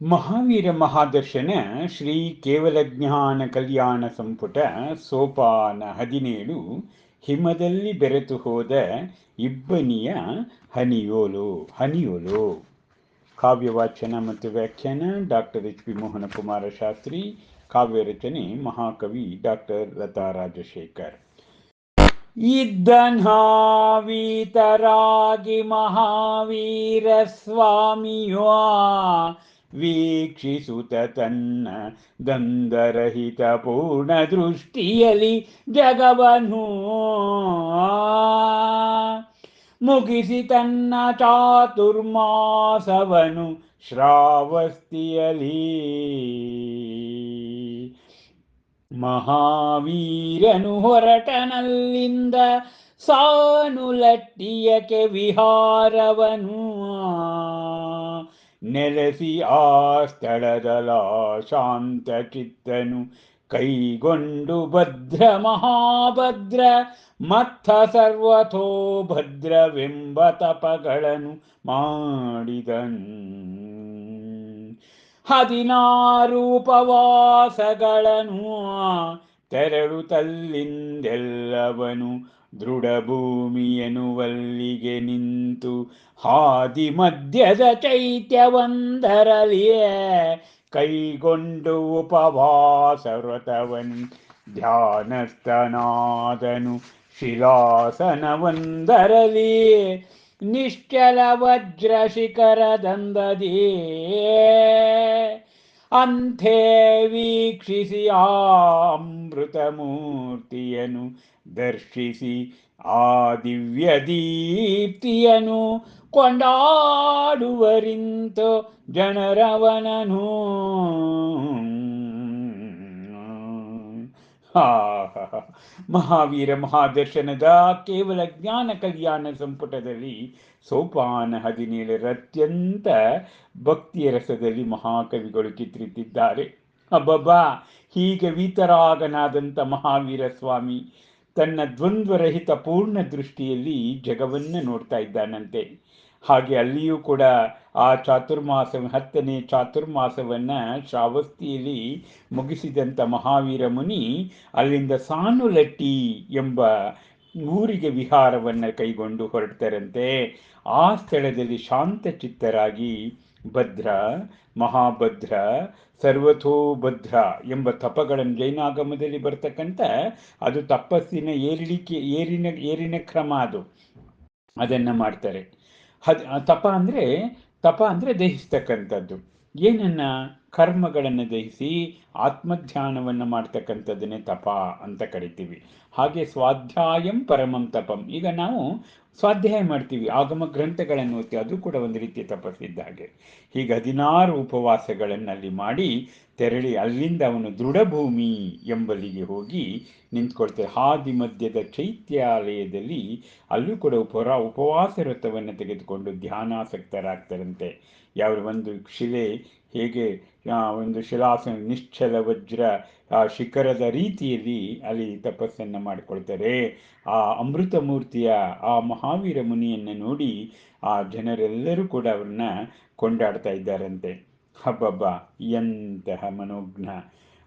ಮಹಾವೀರ ಮಹಾದರ್ಶನ ಶ್ರೀ ಕೇವಲಜ್ಞಾನ ಕಲ್ಯಾಣ ಸಂಪುಟ ಸೋಪಾನ ಹದಿನೇಳು ಹಿಮದಲ್ಲಿ ಬೆರೆತು ಹೋದ ಇಬ್ಬನಿಯ ಹನಿಯೋಲು ಹನಿಯೋಲು ಕಾವ್ಯವಾಚನ ಮತ್ತು ವ್ಯಾಖ್ಯಾನ doctor H P Mohana Kumara Shastri ಕಾವ್ಯ ರಚನೆ ಮಹಾಕವಿ ಡಾಕ್ಟರ್ ಲತಾ ರಾಜಶೇಖರ್ ಇದ್ದನ್ಹಾವೀತರಾಗಿ ಮಹಾವೀರ ಸ್ವಾಮಿಯೋ ವೀಕ್ಷಿಸುತ್ತ ತನ್ನ ದಂದರಹಿತ ಪೂರ್ಣ ದೃಷ್ಟಿಯಲ್ಲಿ ಜಗವನು. ಮುಗಿಸಿ ತನ್ನ ಚಾತುರ್ಮಾಸವನು ಶ್ರಾವಸ್ತಿಯಲಿ ಮಹಾವೀರನು ಹೊರಟನಲ್ಲಿಂದ ಸಾನುಲಟ್ಟಿಯಕ್ಕೆ ವಿಹಾರವನು. ನೆಲೆಸಿ ಆ ಸ್ಥಳದಲ ಶಾಂತ ಚಿತ್ತನು ಕೈಗೊಂಡು ಭದ್ರ ಮಹಾಭದ್ರ, ಮತ್ತ ಸರ್ವಥೋ ಭದ್ರವೆಂಬ ತಪಗಳನ್ನು ಮಾಡಿದನು. ಹದಿನಾರು ಉಪವಾಸಗಳನ್ನು ತೆರಳುತ್ತಲ್ಲಿಂದೆಲ್ಲವನು ದೃಢಭೂಮಿಯನುವಲ್ಲಿಗೆ ನಿಂತು ಹಾದಿ ಮಧ್ಯದ ಚೈತ್ಯವೊಂದರಲಿಯೇ ಕೈಗೊಂಡು ಉಪವಾಸ ವ್ರತವನ್ ಧ್ಯಾನಸ್ಥನಾದನು ಶಿಲಾಸನವೊಂದರಲಿ ನಿಶ್ಚಲ ವಜ್ರ ಶಿಖರದಂದದಿ ಅಂಥೇ ವೀಕ್ಷಿಸಿ ಆ ಅಮೃತ ಮೂರ್ತಿಯನು ದರ್ಶಿಸಿ, ಆ ದಿವ್ಯ ದೀಪ್ತಿಯನು ಕೊಂಡಾಡುವರಿಂತ ಜನರವನನು. ಮಹಾವೀರ ಮಹಾದರ್ಶನದ ಕೇವಲ ಜ್ಞಾನ ಕಲ್ಯಾಣ ಸಂಪುಟದಲ್ಲಿ ಸೋಪಾನ ಹದಿನೇಳರ ಅತ್ಯಂತ ಭಕ್ತಿಯ ರಸದಲ್ಲಿ ಮಹಾಕವಿಗಳು ಚಿತ್ರಿಸಿದ್ದಾರೆ. ಅಬ್ಬಬ್ಬಾ, ಹೀಗೆ ವೀತರಾಗನಾದಂಥ ಮಹಾವೀರ ಸ್ವಾಮಿ ತನ್ನ ದ್ವಂದ್ವರಹಿತ ಪೂರ್ಣ ದೃಷ್ಟಿಯಲ್ಲಿ ಜಗವನ್ನ ನೋಡ್ತಾ ಇದ್ದಾನಂತೆ. ಹಾಗೆ ಅಲ್ಲಿಯೂ ಕೂಡ ಆ ಚಾತುರ್ಮಾಸ ಹತ್ತನೇ ಚಾತುರ್ಮಾಸವನ್ನು ಶ್ರಾವಸ್ತಿಯಲ್ಲಿ ಮುಗಿಸಿದಂಥ ಮಹಾವೀರ ಮುನಿ ಅಲ್ಲಿಂದ ಸಾನುಲಟ್ಟಿ ಎಂಬ ಊರಿಗೆ ವಿಹಾರವನ್ನು ಕೈಗೊಂಡು ಹೊರಡ್ತಾರಂತೆ ಆ ಸ್ಥಳದಲ್ಲಿ ಶಾಂತಚಿತ್ತರಾಗಿ ಭದ್ರ, ಮಹಾಭದ್ರ ಸರ್ವಥೋಭದ್ರ ಎಂಬ ತಪಗಳನ್ನು ಜೈನಾಗಮದಲ್ಲಿ ಬರ್ತಕ್ಕಂಥ, ಅದು ತಪಸ್ಸಿನ ಏರಿಳಿಕೆ, ಏರಿನ ಏರಿನ ಕ್ರಮ ಅದು. ಅದನ್ನು ಮಾಡ್ತಾರೆ. ಹದ್, ತಪ ಅಂದರೆ ತಪ ಅಂದರೆ ದಹಿಸ್ತಕ್ಕಂಥದ್ದು. ಏನನ್ನ? ಕರ್ಮಗಳನ್ನು ದಹಿಸಿ ಆತ್ಮಧ್ಯಾನವನ್ನು ಮಾಡ್ತಕ್ಕಂಥದ್ದನ್ನೇ ತಪ ಅಂತ ಕರಿತೀವಿ. ಹಾಗೆ ಸ್ವಾಧ್ಯಾಯಂ ಪರಮಂ ತಪಂ. ಈಗ ನಾವು ಸ್ವಾಧ್ಯಾಯ ಮಾಡ್ತೀವಿ. ಆಗಮ ಗ್ರಂಥಗಳನ್ನು ಓದ್ತೀವಿ. ಅದು ಕೂಡ ಒಂದು ರೀತಿಯ ತಪಸ್ಸಿದ್ದ ಹಾಗೆ. ಹೀಗೆ ಹದಿನಾರು ಉಪವಾಸಗಳನ್ನಲ್ಲಿ ಮಾಡಿ ತೆರಳಿ ಅಲ್ಲಿಂದ ಅವನು ದೃಢಭೂಮಿ ಎಂಬಲ್ಲಿಗೆ ಹೋಗಿ ನಿಂತ್ಕೊಳ್ತಾರೆ ಹಾದಿ ಮಧ್ಯದ ಚೈತ್ಯಾಲಯದಲ್ಲಿ ಅಲ್ಲೂ ಕೂಡ ಉಪರ, ಉಪವಾಸ ವ್ರತವನ್ನು ತೆಗೆದುಕೊಂಡು ಧ್ಯಾನಾಸಕ್ತರಾಗ್ತಾರಂತೆ. ಯಾವ ಒಂದು ಶಿಲೆ ಹೇಗೆ ಒಂದು ಶಿಲಾಸನ ನಿಶ್ಚಲ ವಜ್ರ, ಆ, ಶಿಖರದ ರೀತಿಯಲ್ಲಿ ಅಲ್ಲಿ ತಪಸ್ಸನ್ನು ಮಾಡಿಕೊಳ್ತಾರೆ. ಆ ಅಮೃತ ಮೂರ್ತಿಯ ಆ ಮಹಾವೀರ ಮುನಿಯನ್ನು ನೋಡಿ, ಆ ಜನರೆಲ್ಲರೂ ಕೂಡ ಅವ್ರನ್ನ ಕೊಂಡಾಡ್ತಾ ಇದ್ದಾರಂತೆ. ಹಬ್ಬಬ್ಬ, ಎಂತಹ ಮನೋಜ್ಞ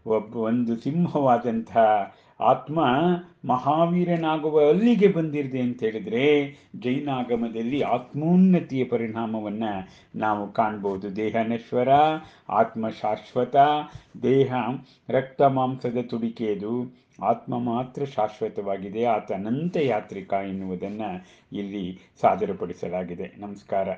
ಒಬ್ಬ ಒಂದು ಸಿಂಹವಾದಂತಹ ಆತ್ಮ ಮಹಾವೀರನಾಗುವ ಅಲ್ಲಿಗೆ ಬಂದಿರದೆ ಅಂತ ಹೇಳಿದ್ರೆ ಜೈನಾಗಮದಲ್ಲಿ ಆತ್ಮೋನ್ನತಿಯ ಪರಿಣಾಮವನ್ನು ನಾವು ಕಾಣ್ಬೋದು. ದೇಹ ನಶ್ವರ, ಆತ್ಮ ಶಾಶ್ವತ, ದೇಹ ರಕ್ತ ಮಾಂಸದ ತುಡಿಕೆಯದು ಆತ್ಮ ಮಾತ್ರ ಶಾಶ್ವತವಾಗಿದೆ. ಆತ ಅನಂತ ಯಾತ್ರಿಕ ಎನ್ನುವುದನ್ನು ಇಲ್ಲಿ ಸಾದರಪಡಿಸಲಾಗಿದೆ. ನಮಸ್ಕಾರ.